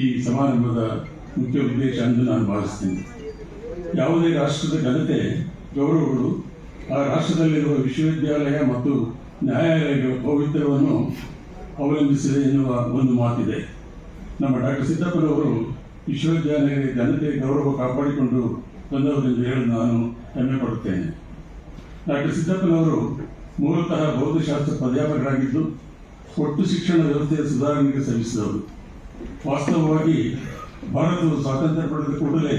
ಈ ಸಮಾರಂಭದ ಮುಖ್ಯ ಉದ್ದೇಶ ಎಂದು ನಾನು ಭಾವಿಸ್ತೀನಿ. ಯಾವುದೇ ರಾಷ್ಟ್ರದ ಘನತೆ ಗೌರವಗಳು, ಆ ರಾಷ್ಟ್ರದಲ್ಲಿರುವ ವಿಶ್ವವಿದ್ಯಾಲಯ ಮತ್ತು ನ್ಯಾಯಾಲಯಗಳ ಪವಿತ್ರವನ್ನು ಅವಲಂಬಿಸಿದೆ ಎನ್ನುವ ಒಂದು ಮಾತಿದೆ. ನಮ್ಮ ಡಾಕ್ಟರ್ ಸಿದ್ದಪ್ಪನವರು ವಿಶ್ವವಿದ್ಯಾಲಯದ ಘನತೆ ಗೌರವ ಕಾಪಾಡಿಕೊಂಡು ಬಂದವರೆಂದು ಹೇಳಲು ನಾನು ಹೆಮ್ಮೆ ಪಡುತ್ತೇನೆ. ಡಾಕ್ಟರ್ ಸಿದ್ದಪ್ಪನವರು ಮೂಲತಃ ಭೌತಶಾಸ್ತ್ರ ಪ್ರಾಧ್ಯಾಪಕರಾಗಿದ್ದು, ಒಟ್ಟು ಶಿಕ್ಷಣ ವ್ಯವಸ್ಥೆಯ ಸುಧಾರಣೆಗೆ ಶ್ರಮಿಸಿದವರು. ವಾಸ್ತವವಾಗಿ ಭಾರತವು ಸ್ವಾತಂತ್ರ್ಯ ಪಡೆದ ಕೂಡಲೇ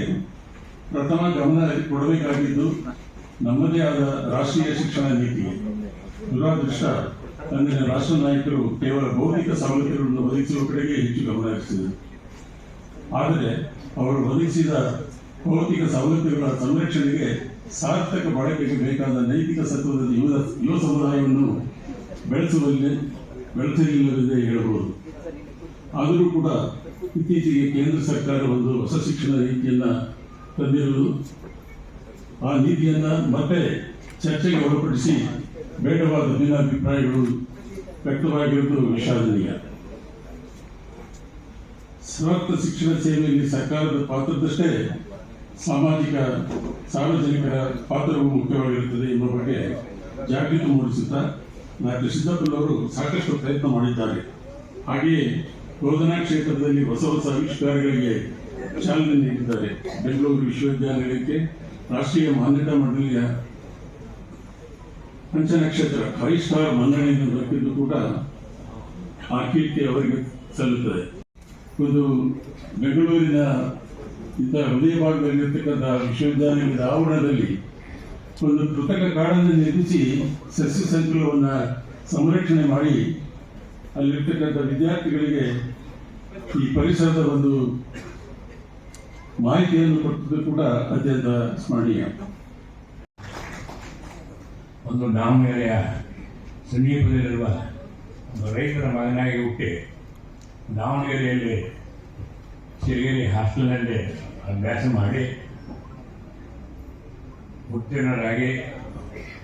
ಪ್ರಥಮ ಗಮನ ಕೊಡಬೇಕಾಗಿದ್ದು ನಮ್ಮದೇ ಆದ ರಾಷ್ಟ್ರೀಯ ಶಿಕ್ಷಣ ನೀತಿ. ದುರಾದೃಷ್ಟ, ಅಂದಿನ ರಾಷ್ಟ್ರ ನಾಯಕರು ಕೇವಲ ಭೌತಿಕ ಸವಲತ್ತುಗಳನ್ನು ಒದಗಿಸುವ ಕಡೆಗೆ ಹೆಚ್ಚು ಗಮನ ಹರಿಸಿದರು. ಆದರೆ ಅವರು ಒದಗಿಸಿದ ಭೌತಿಕ ಸವಲತ್ತುಗಳ ಸಂರಕ್ಷಣೆಗೆ ಸಾರ್ಥಕ ಬಳಕೆಗೆ ಬೇಕಾದ ನೈತಿಕ ಸತ್ವದ ಯುವ ಯುವ ಸಮುದಾಯವನ್ನು ಬೆಳೆಸುವಲ್ಲಿ ಬೆಳೆಸಲಿಲ್ಲವೆಂದೇ ಹೇಳಬಹುದು. ಆದರೂ ಕೂಡ ಇತ್ತೀಚೆಗೆ ಕೇಂದ್ರ ಸರ್ಕಾರ ಒಂದು ಹೊಸ ಶಿಕ್ಷಣ ನೀತಿಯನ್ನು ತಂದಿರುವುದು. ಆ ನೀತಿಯನ್ನು ಮತ್ತೆ ಚರ್ಚೆಗೆ ಒಳಪಡಿಸಿ ಬೇಡವಾದ ಭಿನ್ನಾಭಿಪ್ರಾಯಗಳು ವ್ಯಕ್ತವಾಗಿರುವುದು ವಿಷಾದನೀಯ. ಸಮರ್ಥ ಶಿಕ್ಷಣ ಸೇವೆಯಲ್ಲಿ ಸರ್ಕಾರದ ಪಾತ್ರದಷ್ಟೇ ಸಾಮಾಜಿಕ, ಸಾರ್ವಜನಿಕರ ಪಾತ್ರವು ಮುಖ್ಯವಾಗಿರುತ್ತದೆ ಎಂಬ ಬಗ್ಗೆ ಜಾಗೃತಿ ಮೂಡಿಸುತ್ತಾ, ಡಾಕ್ಟರ್ ಸಿದ್ದಪ್ಪನವರು ಸಾಕಷ್ಟು ಪ್ರಯತ್ನ ಮಾಡಿದ್ದಾರೆ. ಹಾಗೆಯೇ ಬೋಧನಾ ಕ್ಷೇತ್ರದಲ್ಲಿ ಹೊಸ ಹೊಸ ಆವಿಷ್ಕಾರಗಳಿಗೆ ಚಾಲನೆ ನೀಡಿದ್ದಾರೆ. ಬೆಂಗಳೂರು ವಿಶ್ವವಿದ್ಯಾನಿಲಯಕ್ಕೆ ರಾಷ್ಟ್ರೀಯ ಮಾನ್ಯತಾ ಮಂಡಳಿಯ ಪಂಚನಕ್ಷತ್ರ ಫೈವ್ ಸ್ಟಾರ್ ಮನ್ನಣೆಯನ್ನು ದೊರಕಿದ್ದು ಕೂಡ ಆ ಕೀರ್ತಿ ಅವರಿಗೆ ಸಲ್ಲುತ್ತದೆ. ಒಂದು ಬೆಂಗಳೂರಿನ ಇಂಥ ಹೃದಯ ಭಾಗದಲ್ಲಿರ್ತಕ್ಕಂಥ ವಿಶ್ವವಿದ್ಯಾನಿಲಯದ ಆವರಣದಲ್ಲಿ ಒಂದು ಕೃತಕ ಕಾಡನ್ನು ನಿರ್ಮಿಸಿ ಸಸ್ಯ ಸಂಕುಲವನ್ನು ಸಂರಕ್ಷಣೆ ಮಾಡಿ ಅಲ್ಲಿರ್ತಕ್ಕಂಥ ವಿದ್ಯಾರ್ಥಿಗಳಿಗೆ ಈ ಪರಿಸರದ ಒಂದು ಮಾಹಿತಿಯನ್ನು ಕೊಟ್ಟದ್ದು ಕೂಡ ಅತ್ಯಂತ ಸ್ಮರಣೀಯ. ಒಂದು ದಾವಣಗೆರೆಯ ಸಮೀಪದಲ್ಲಿರುವ ಒಂದು ರೈತರ ಮಗನಾಗಿ ಹುಟ್ಟಿ ದಾವಣಗೆರೆಯಲ್ಲಿ ಸಿರಿಗೆರೆ ಹಾಸ್ಟೆಲ್ನಲ್ಲಿ ಅಭ್ಯಾಸ ಮಾಡಿ ಉತ್ತೀರ್ಣರಾಗಿ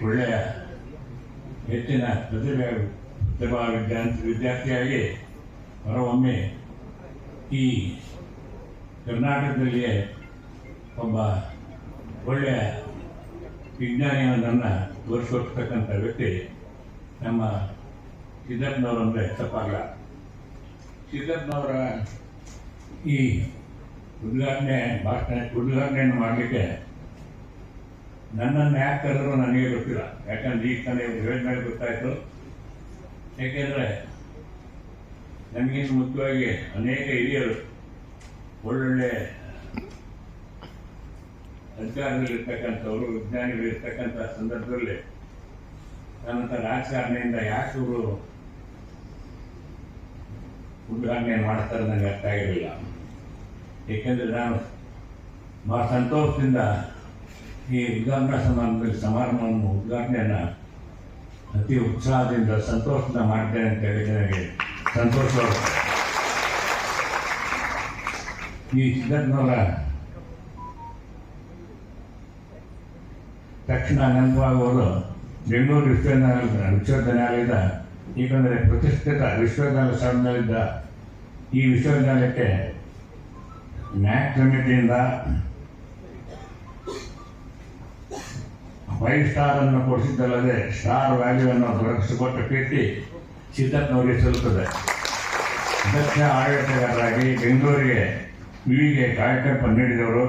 ಒಳ್ಳೆಯ ಹೆಚ್ಚಿನ ಪ್ರತಿಭೆ, ಪ್ರತಿಭಾ ವಿದ್ಯಾರ್ಥಿ ವಿದ್ಯಾರ್ಥಿಯಾಗಿ ಹೊರೊಮ್ಮೆ ಈ ಕರ್ನಾಟಕದಲ್ಲಿಯೇ ಒಬ್ಬ ಒಳ್ಳೆಯ ವಿಜ್ಞಾನಿಯೊಂದನ್ನು ತೋರಿಸ್ಕೊಡ್ತಕ್ಕಂಥ ವ್ಯಕ್ತಿ ನಮ್ಮ ಸಿದ್ದಪ್ಪನವರು ಅಂದರೆ ತಪ್ಪಾಗಲ್ಲ ಸಿದ್ದಪ್ಪನವರ ಈ ಉದ್ಘಾಟನೆ, ಭಾಷಣ, ಉದ್ಘಾಟನೆಯನ್ನು ಮಾಡಲಿಕ್ಕೆ ನನ್ನನ್ನು ಯಾಕೆ ಕರೆದ್ರು ನನಗೆ ಗೊತ್ತಿಲ್ಲ. ಯಾಕಂದ್ರೆ ಈ ತಾನೇ ಹೇಳಿದ ಮೇಲೆ ಗೊತ್ತಾಯಿತು. ಯಾಕೆಂದರೆ ನಮಗಿಂತ ಮುಖ್ಯವಾಗಿ ಅನೇಕ ಹಿರಿಯರು ಒಳ್ಳೊಳ್ಳೆ ಅಧಿಕಾರದಲ್ಲಿರ್ತಕ್ಕಂಥವ್ರು, ವಿಜ್ಞಾನಿಗಳಿರ್ತಕ್ಕಂಥ ಸಂದರ್ಭದಲ್ಲಿ ನನ್ನಂಥ ರಾಜಕಾರಣಿಯಿಂದ ಯಾಕೆ ಇವರು ಉದ್ಘಾಟನೆ ಮಾಡ್ತಾರೆ ನನಗೆ ಅರ್ಥ ಆಗಿರಲಿಲ್ಲ. ಏಕೆಂದರೆ ನಾನು ಭಾಳ ಸಂತೋಷದಿಂದ ಈ ಉದ್ಘಾಟನಾ ಸಮಾರಂಭದಲ್ಲಿ ಸಮಾರಂಭವನ್ನು ಉದ್ಘಾಟನೆಯನ್ನು ಅತಿ ಉತ್ಸಾಹದಿಂದ, ಸಂತೋಷದಿಂದ ಮಾಡಿದ್ದೇನೆ ಅಂತ ಹೇಳಿ ನನಗೆ ಸಂತೋಷ. ಈ ಸಿದ್ಧಪ್ಪನವರ ತಕ್ಷಣ ನೆನಪಾಗುವುದು ಬೆಂಗಳೂರು ವಿಶ್ವವಿದ್ಯಾಲಯ ವಿಶ್ವವಿದ್ಯಾಲಯದ ಪ್ರತಿಷ್ಠಿತ ವಿಶ್ವವಿದ್ಯಾಲಯ ಸ್ಥಾನದಲ್ಲಿದ್ದ ಈ ವಿಶ್ವವಿದ್ಯಾಲಯಕ್ಕೆ ನ್ಯಾಕ್ ಕಮಿಟಿಯಿಂದ ಫೈವ್ ಸ್ಟಾರ್ ಅನ್ನು ಕೊಡಿಸಿದ್ದಲ್ಲದೆ ಸ್ಟಾರ್ ವ್ಯಾಲ್ಯೂವನ್ನು ದೊರಕಿಸಿಕೊಟ್ಟ ಕೀರ್ತಿ ಸಿದ್ದಪ್ಪನವರಿಗೆ ಸಲ್ಲುತ್ತದೆ ದಕ್ಷ ಆಡಳಿತಗಾರರಾಗಿ ಬೆಂಗಳೂರಿಗೆ ವಿವಿಗೆ ಕಾರ್ಯಕ್ರಮ ನೀಡಿದವರು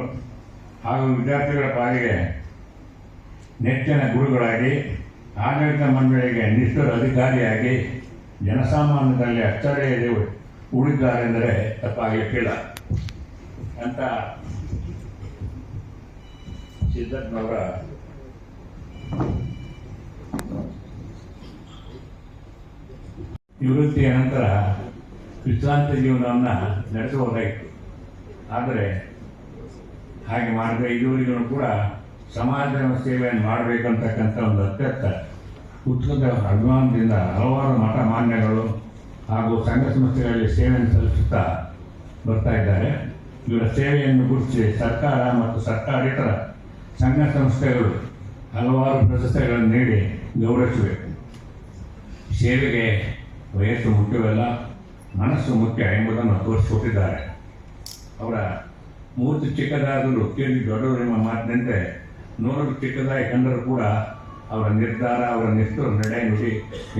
ಹಾಗೂ ವಿದ್ಯಾರ್ಥಿಗಳ ಪಾಲಿಗೆ ನೆಚ್ಚಿನ ಗುರುಗಳಾಗಿ ಆಡಳಿತ ಮಂಡಳಿಗೆ ನಿಷ್ಠುರ ಅಧಿಕಾರಿಯಾಗಿ ಜನಸಾಮಾನ್ಯದಲ್ಲಿ ಅಚ್ಚರಿಯಲ್ಲಿ ಉಳಿದ್ದಾರೆಂದರೆ ತಪ್ಪಾಗಲಿಕ್ಕಿಲ್ಲ ಅಂತ ಸಿದ್ದಪ್ಪನವರ ನಿವೃತ್ತಿಯ ನಂತರ ವಿಶ್ರಾಂತ ಜೀವನವನ್ನು ನಡೆಸಬಹುದಾಗಿತ್ತು. ಆದರೆ ಹಾಗೆ ಮಾಡಿದ ಇದುವರೆಗೂ ಕೂಡ ಸಮಾಜ ಸೇವೆಯನ್ನು ಮಾಡಬೇಕಂತಕ್ಕಂಥ ಒಂದು ಅತ್ಯಂತ ಉತ್ಕೃತ ಅಭಿಮಾನದಿಂದ ಹಲವಾರು ಮಠ ಮಾನ್ಯಗಳು ಹಾಗೂ ಸಂಘ ಸಂಸ್ಥೆಗಳಲ್ಲಿ ಸೇವೆಯನ್ನು ಸಲ್ಲಿಸುತ್ತಾ ಬರ್ತಾ ಇದ್ದಾರೆ. ಇವರ ಸೇವೆಯನ್ನು ಗುರುತಿಸಿ ಸರ್ಕಾರ ಮತ್ತು ಸರ್ಕಾರೇತರ ಸಂಘ ಸಂಸ್ಥೆಗಳು ಹಲವಾರು ಪ್ರಶಸ್ತಿಗಳನ್ನು ನೀಡಿ ಗೌರವಿಸಬೇಕು. ಸೇವೆಗೆ ವಯಸ್ಸು ಮುಖ್ಯವಲ್ಲ, ಮನಸ್ಸು ಮುಖ್ಯ ಎಂಬುದನ್ನು ತೋರಿಸಿಕೊಟ್ಟಿದ್ದಾರೆ. ಅವರ ಮೂರ್ತಿ ಚಿಕ್ಕದಾದರೂ ಕೇಳಿ ದೊಡ್ಡವರು ಎಂಬ ಮಾತಿನಂತೆ ನೋಡಲು ಚಿಕ್ಕದಾಗಿ ಕಂಡರೂ ಕೂಡ ಅವರ ನಿರ್ಧಾರ, ಅವರ ನಿಷ್ಠುರ ನಡೆ ನುಡಿ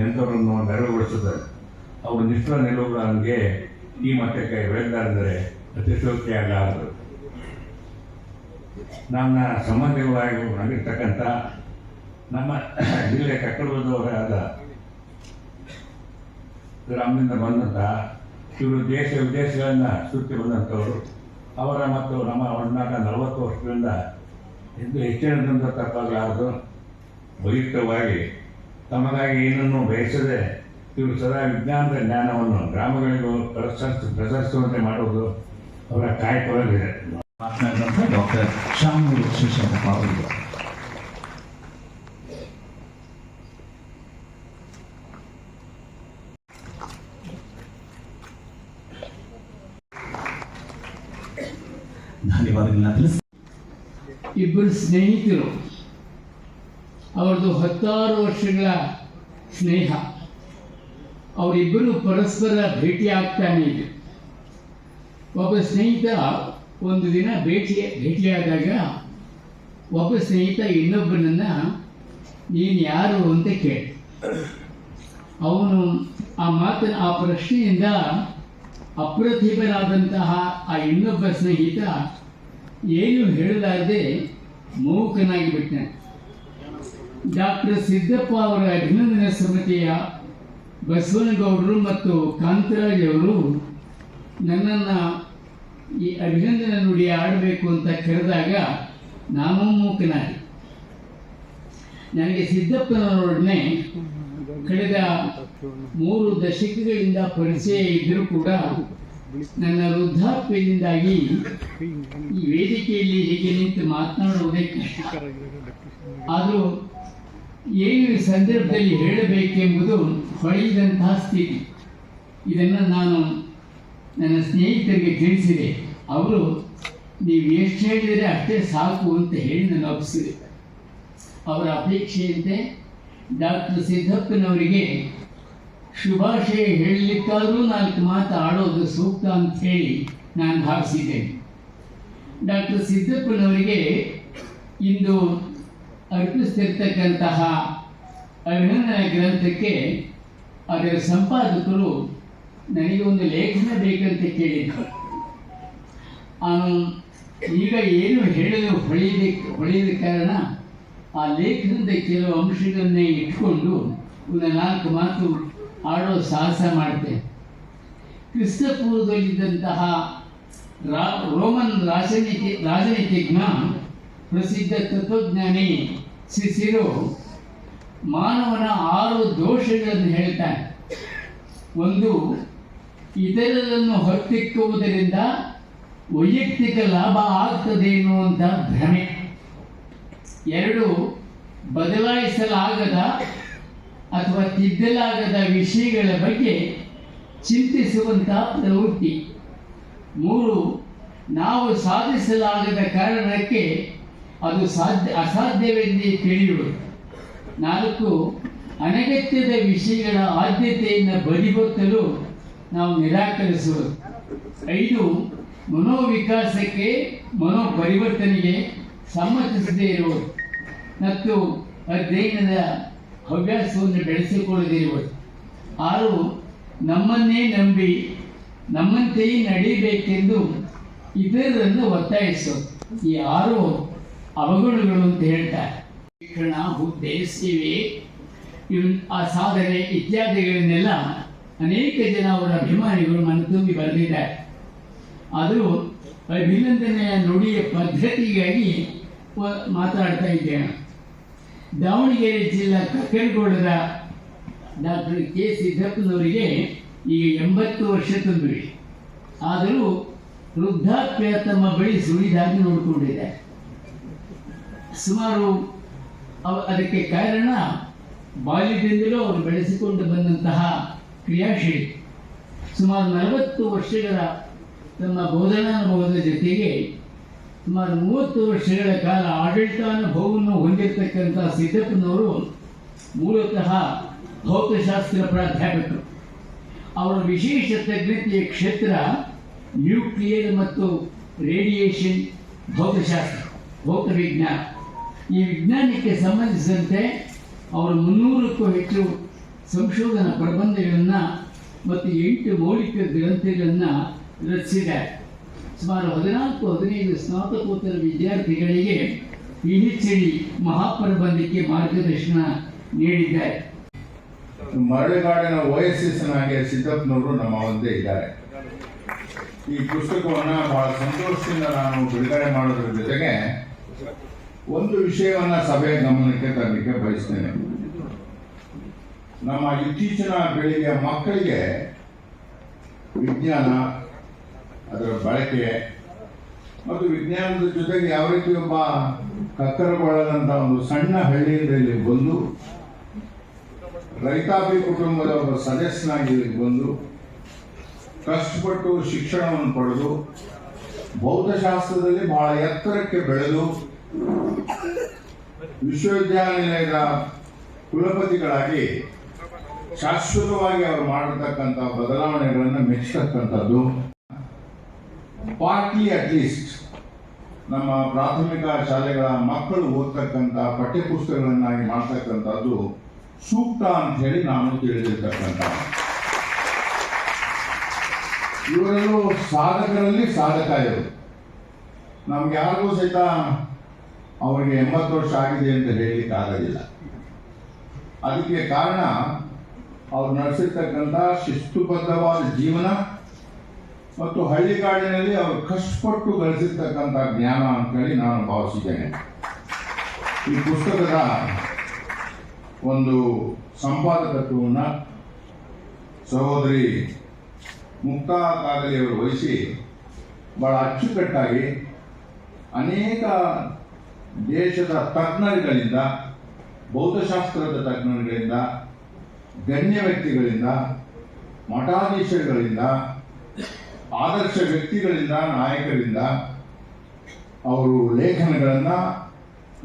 ಎಂಥವರನ್ನು ನೆರವುಗೊಳಿಸುತ್ತದೆ ಅವರ ನಿಷ್ಠುರ ನಿಲುವುಗಳಿಗೆ ಈ ಮಟ್ಟಕ್ಕೆ ಬೆಳೆದಾರೆಂದರೆ ಅತಿಶೋಕ್ತಿಯಾಗಲಾರದು ನನ್ನ ಸಂಬಂಧಿಗಳಾಗಿ ಆಗಿರ್ತಕ್ಕಂಥ ನಮ್ಮ ಜಿಲ್ಲೆ ಕಕ್ಕಲದವರಾದ ಗ್ರಾಮದಿಂದ ಬಂದಂಥ ಇವರು ದೇಶ ವಿದೇಶಗಳನ್ನು ಸುತ್ತಿ ಬಂದಂಥವರು. ಅವರ ಮತ್ತು ನಮ್ಮ ಒಡನಾಟ ನಲವತ್ತು ವರ್ಷಗಳಿಂದ ಇದು ಹೆಚ್ಚಿನದಿಂದ ತಪ್ಪಾಗಲಾರದು ವೈಯಕ್ತಿಕವಾಗಿ ತಮಗಾಗಿ ಏನನ್ನು ಬಯಸದೆ ಇವರು ಸದಾ ವಿಜ್ಞಾನದ ಜ್ಞಾನವನ್ನು ಗ್ರಾಮಗಳಿಗೂ ಪ್ರಸರಿಸ ಪ್ರಸರಿಸುವಂತೆ ಮಾಡುವುದು ಅವರ ಕಾಯಕವಾಗಿದೆ. ಮಾತನಾಡಿದಂಥ ಡಾಕ್ಟರ್ ಶಾಮೂರು ಶಿವಶಂಕರಪ್ಪ ಅವರಿಗೆ ಧನ್ಯವಾದಗಳನ್ನ ತಿಳಿಸ್ ಇಬ್ಬರು ಸ್ನೇಹಿತರು ಅವ್ರದ್ದು ಹತ್ತಾರು ವರ್ಷಗಳ ಸ್ನೇಹ. ಅವರಿಬ್ಬರು ಪರಸ್ಪರ ಭೇಟಿ ಆಗ್ತಾನೆ ಇದ್ರು ಒಬ್ಬ ಸ್ನೇಹಿತ ಒಂದು ದಿನ ಭೇಟಿ ಭೇಟಿಯಾದಾಗ ಒಬ್ಬ ಸ್ನೇಹಿತ ಇನ್ನೊಬ್ಬನನ್ನ, ನೀನು ಯಾರು? ಅಂತ ಕೇಳಿ ಅವನು ಆ ಮಾತಿನ ಆ ಪ್ರಶ್ನೆಯಿಂದ ಅಪ್ರತಿಭನಾದಂತಹ ಆ ಇನ್ನೊಬ್ಬ ಸ್ನೇಹಿತ ಏನು ಹೇಳಲಾರದೆ ಮೂಕನಾಗಿ ಬಿಟ್ಟೆ ಡಾಕ್ಟರ್ ಸಿದ್ದಪ್ಪ ಅವರ ಅಭಿನಂದನೆ ಸಮಿತಿಯ ಬಸವನಗೌಡರು ಮತ್ತು ಕಾಂತರಾಜ್ ಅವರು ನನ್ನನ್ನು ಈ ಅಭಿನಂದನೆ ನುಡಿ ಆಡಬೇಕು ಅಂತ ಕರೆದಾಗ ನಾನು ಮೂಕನಾಗಿ ನನಗೆ ಸಿದ್ದಪ್ಪನವರೊಡನೆ ಕಳೆದ ಮೂರು ದಶಕಗಳಿಂದ ಪರಿಚಯ ಇದ್ದರೂ ಕೂಡ ನನ್ನ ವೃದ್ಧಾಪ್ಯದಿಂದಾಗಿ ಈ ವೇದಿಕೆಯಲ್ಲಿ ಹೀಗೆ ನಿಂತು ಮಾತನಾಡುವುದಕ್ಕೆ ಆದರೂ ಏನು ಸಂದರ್ಭದಲ್ಲಿ ಹೇಳಬೇಕೆಂಬುದು ಹೊಳೆಯದಂತಹ ಸ್ಥಿತಿ. ಇದನ್ನು ನಾನು ನನ್ನ ಸ್ನೇಹಿತರಿಗೆ ತಿಳಿಸಿದೆ. ಅವರು, ನೀವು ಎಷ್ಟು ಹೇಳಿದರೆ ಅಷ್ಟೇ ಸಾಕು ಅಂತ ಹೇಳಿ ನಾನು ಒಪ್ಪಿಸಿದೆ. ಅವರ ಅಪೇಕ್ಷೆಯಂತೆ ಡಾಕ್ಟರ್ ಸಿದ್ದಪ್ಪನವರಿಗೆ ಶುಭಾಶಯ ಹೇಳಲಿಕ್ಕಾದರೂ ನಾಲ್ಕು ಮಾತು ಆಡೋದು ಸೂಕ್ತ ಅಂತ ಹೇಳಿ ನಾನು ಭಾವಿಸಿದ್ದೇನೆ. ಡಾಕ್ಟರ್ ಸಿದ್ದಪ್ಪನವರಿಗೆ ಇಂದು ಅರ್ಪಿಸ್ತಿರ್ತಕ್ಕಂತಹ ಅಭಿನಂದನ ಗ್ರಂಥಕ್ಕೆ ಅದರ ಸಂಪಾದಕರು ನನಗೆ ಒಂದು ಲೇಖನ ಬೇಕಂತ ಕೇಳಿದ್ದರು ಈಗ ಏನು ಹೇಳಲು ಹೊಳೆಯದ ಹೊಳೆಯದ ಕಾರಣ ಆ ಲೇಖನದ ಕೆಲವು ಅಂಶಗಳನ್ನೇ ಇಟ್ಕೊಂಡು ಒಂದು ನಾಲ್ಕು ಮಾತು ಆಡೋ ಸಾಹಸ ಮಾಡ್ತೇನೆ ಕ್ರಿಸ್ತಪೂರ್ವದಲ್ಲಿದ್ದಂತಹ ರಾ, ರೋಮನ್ ರಾಜನೀತಿ, ರಾಜನೀತಿಜ್ಞ, ಪ್ರಸಿದ್ಧ ತತ್ವಜ್ಞಾನಿ ಸಿಸಿರೋ ಮಾನವನ ಆರು ದೋಷಗಳನ್ನು ಹೇಳ್ತಾನೆ. ಒಂದು ಇತರರನ್ನು ಹೊತ್ತಿಕ್ಕುವುದರಿಂದ ವೈಯಕ್ತಿಕ ಲಾಭ ಆಗ್ತದೆ ಎನ್ನುವಂಥ ಭ್ರಮೆ. ಎರಡು ಬದಲಾಯಿಸಲಾಗದ ಅಥವಾ ತಿದ್ದಲಾಗದ ವಿಷಯಗಳ ಬಗ್ಗೆ ಚಿಂತಿಸುವಂಥ ಪ್ರವೃತ್ತಿ ಮೂರು, ನಾವು ಸಾಧಿಸಲಾಗದ ಕಾರಣಕ್ಕೆ ಅದು ಸಾಧ್ಯ, ಅಸಾಧ್ಯವೆಂದೇ ತಿಳಿಯುವುದು. ನಾಲ್ಕು, ಅನಗತ್ಯದ ವಿಷಯಗಳ ಆದ್ಯತೆಯನ್ನು ಬದಿಗೊತ್ತಲು ನಾವು ನಿರಾಕರಿಸುವುದು. ಐದು, ಮನೋವಿಕಾಸಕ್ಕೆ ಮನೋಪರಿವರ್ತನೆಗೆ ಸಮ್ಮತಿಸದೇ ಇರುವುದು. ಮತ್ತು ಅಧ್ಯಯನದ ಹವ್ಯಾಸವನ್ನು ಬೆಳೆಸಿಕೊಳ್ಳದಿರುವುದು ಆರು ನಮ್ಮನ್ನೇ ನಂಬಿ ನಮ್ಮಂತೆಯೇ ನಡೀಬೇಕೆಂದು ಇತರರನ್ನು ಒತ್ತಾಯಿಸು. ಈ ಆರು ಅವಗುಣಗಳು ಅಂತ ಹೇಳ್ತಾರೆ. ಶಿಕ್ಷಣ ಹುದ್ದೆ, ಸೇವೆ ಇವ್ ಆ ಸಾಧನೆ ಇತ್ಯಾದಿಗಳನ್ನೆಲ್ಲ ಅನೇಕ ಜನ ಅವರ ಅಭಿಮಾನಿಗಳು ಮನ ತುಂಬಿ ಬರೆದಿದ್ದಾರೆ. ಆದರೂ ಅಭಿನಂದನೆಯ ನುಡಿಯ ಪದ್ಧತಿಗಾಗಿ ಮಾತಾಡ್ತಾ ಇದ್ದೇನೆ. ದಾವಣಗೆರೆ ಜಿಲ್ಲಾ ಕಕ್ಕನಗೌಡರ ಡಾಕ್ಟರ್ ಕೆ ಸಿದ್ದಪ್ಪನವರಿಗೆ ಈಗ ಎಂಬತ್ತು ವರ್ಷ ತುಂಬಿವೆ ಆದರೂ ವೃದ್ಧಾಪ್ಯ ತಮ್ಮ ಬಳಿ ಸುಳಿದಾಗಿ ನೋಡಿಕೊಂಡಿದೆ. ಸುಮಾರು ಅದಕ್ಕೆ ಕಾರಣ ಬಾಲ್ಯದಿಂದಲೂ ಅವರು ಬೆಳೆಸಿಕೊಂಡು ಬಂದಂತಹ ಕ್ರಿಯಾಶೀಲಿ. ಸುಮಾರು ನಲವತ್ತು ವರ್ಷಗಳ ತಮ್ಮ ಬೋಧನಾನುಭವದ ಜೊತೆಗೆ ಸುಮಾರು ಮೂವತ್ತು ವರ್ಷಗಳ ಕಾಲ ಆಡಳಿತಾನುಭವವನ್ನು ಹೊಂದಿರತಕ್ಕಂಥ ಸಿದ್ದಪ್ಪನವರು ಮೂಲತಃ ಭೌತಶಾಸ್ತ್ರ ಪ್ರಾಧ್ಯಾಪಕರು. ಅವರ ವಿಶೇಷ ತಜ್ಞತೆಯ ಕ್ಷೇತ್ರ ನ್ಯೂಕ್ಲಿಯರ್ ಮತ್ತು ರೇಡಿಯೇಷನ್ ಭೌತಶಾಸ್ತ್ರ ಭೌತ ವಿಜ್ಞಾನ ಈ ವಿಜ್ಞಾನಕ್ಕೆ ಸಂಬಂಧಿಸಿದಂತೆ ಅವರು ಮುನ್ನೂರಕ್ಕೂ ಹೆಚ್ಚು ಸಂಶೋಧನಾ ಪ್ರಬಂಧಗಳನ್ನು ಮತ್ತು ಎಂಟು ಮೌಲಿಕ ಗ್ರಂಥಗಳನ್ನು ರಚಿಸಿದ್ದಾರೆ. ಸುಮಾರು ಹದಿನಾಲ್ಕು, ಹದಿನೈದು ಸ್ನಾತಕೋತ್ತರ ವಿದ್ಯಾರ್ಥಿಗಳಿಗೆ ಪಿ ಮಹಾಪ್ರಬಂಧಕ್ಕೆ ಮಾರ್ಗದರ್ಶನ ನೀಡಿದ್ದಾರೆ. ಮರಳುಗಾಡಿನ ಓಎಸ್ಎಸ್ನಾಗೆ ಸಿದ್ದಪ್ಪನವರು ನಮ್ಮ ಒಂದೇ ಇದ್ದಾರೆ. ಈ ಪುಸ್ತಕವನ್ನು ಬಹಳ ಸಂತೋಷದಿಂದ ನಾನು ಬಿಡುಗಡೆ ಮಾಡೋದ್ರ ಜೊತೆಗೆ ಒಂದು ವಿಷಯವನ್ನ ಸಭೆಯ ಗಮನಕ್ಕೆ ತರಲಿಕ್ಕೆ ಬಯಸ್ತೇನೆ. ನಮ್ಮ ಇತ್ತೀಚಿನ ಬೆಳಿಗ್ಗೆ ಮಕ್ಕಳಿಗೆ ವಿಜ್ಞಾನ ಅದರ ಬಳಕೆ. ಮತ್ತು ವಿಜ್ಞಾನದ ಜೊತೆಗೆ ಯಾವ ರೀತಿ ಒಬ್ಬ ಕಕ್ಕರಗೊಳ್ಳದಂತ ಒಂದು ಸಣ್ಣ ಹಳ್ಳಿಯಿಂದ ಇಲ್ಲಿ ಬಂದು, ರೈತಾಪಿ ಕುಟುಂಬದ ಒಬ್ಬ ಸದಸ್ಯನಾಗಿ ಇಲ್ಲಿಗೆ ಬಂದು, ಕಷ್ಟಪಟ್ಟು ಶಿಕ್ಷಣವನ್ನು ಪಡೆದು, ಭೌತಶಾಸ್ತ್ರದಲ್ಲಿ ಬಹಳ ಎತ್ತರಕ್ಕೆ ಬೆಳೆದು, ವಿಶ್ವವಿದ್ಯಾನಿಲಯದ ಕುಲಪತಿಗಳಾಗಿ ಶಾಶ್ವತವಾಗಿ ಅವರು ಮಾಡಿರ್ತಕ್ಕಂಥ ಬದಲಾವಣೆಗಳನ್ನು ಮೆಚ್ಚತಕ್ಕಂಥದ್ದು ಪಾರ್ಟ್ಲಿ ಅಟ್ಲೀಸ್ಟ್ ನಮ್ಮ ಪ್ರಾಥಮಿಕ ಶಾಲೆಗಳ ಮಕ್ಕಳು ಓದ್ತಕ್ಕಂಥ ಪಠ್ಯಪುಸ್ತಕಗಳನ್ನಾಗಿ ಮಾಡ್ತಕ್ಕಂಥದ್ದು ಸೂಕ್ತ ಅಂತ ಹೇಳಿ ನಾನು ತಿಳಿದಿರ್ತಕ್ಕಂಥ. ಇವರೆಲ್ಲೂ ಸಾಧಕರಲ್ಲಿ ಸಾಧಕ ಇವರು. ನಮ್ಗೆ ಯಾರಿಗೂ ಸಹಿತ ಅವರಿಗೆ ಎಂಬತ್ತು ವರ್ಷ ಆಗಿದೆ ಅಂತ ಹೇಳಲಿಕ್ಕೆ ಆಗೋದಿಲ್ಲ ಅದಕ್ಕೆ ಕಾರಣ ಅವ್ರು ನಡೆಸಿರ್ತಕ್ಕಂಥ ಶಿಸ್ತುಬದ್ಧವಾದ ಜೀವನ ಮತ್ತು ಹಳ್ಳಿಗಾಡಿನಲ್ಲಿ ಅವರು ಕಷ್ಟಪಟ್ಟು ಗಳಿಸಿರ್ತಕ್ಕಂಥ ಜ್ಞಾನ ಅಂತೇಳಿ ನಾನು ಭಾವಿಸಿದ್ದೇನೆ. ಈ ಪುಸ್ತಕದ ಒಂದು ಸಂಪಾದಕತ್ವವನ್ನು ಸಹೋದರಿ ಮುಕ್ತಾ ಅವರು ವಹಿಸಿ ಬಹಳ ಅಚ್ಚುಕಟ್ಟಾಗಿ ಅನೇಕ ದೇಶದ ತಜ್ಞರುಗಳಿಂದ, ಭೌತಶಾಸ್ತ್ರದ ತಜ್ಞರುಗಳಿಂದ, ಗಣ್ಯ ವ್ಯಕ್ತಿಗಳಿಂದ, ಮಠಾಧೀಶರುಗಳಿಂದ ಆದರ್ಶ ವ್ಯಕ್ತಿಗಳಿಂದ, ನಾಯಕರಿಂದ ಅವರು ಲೇಖನಗಳನ್ನು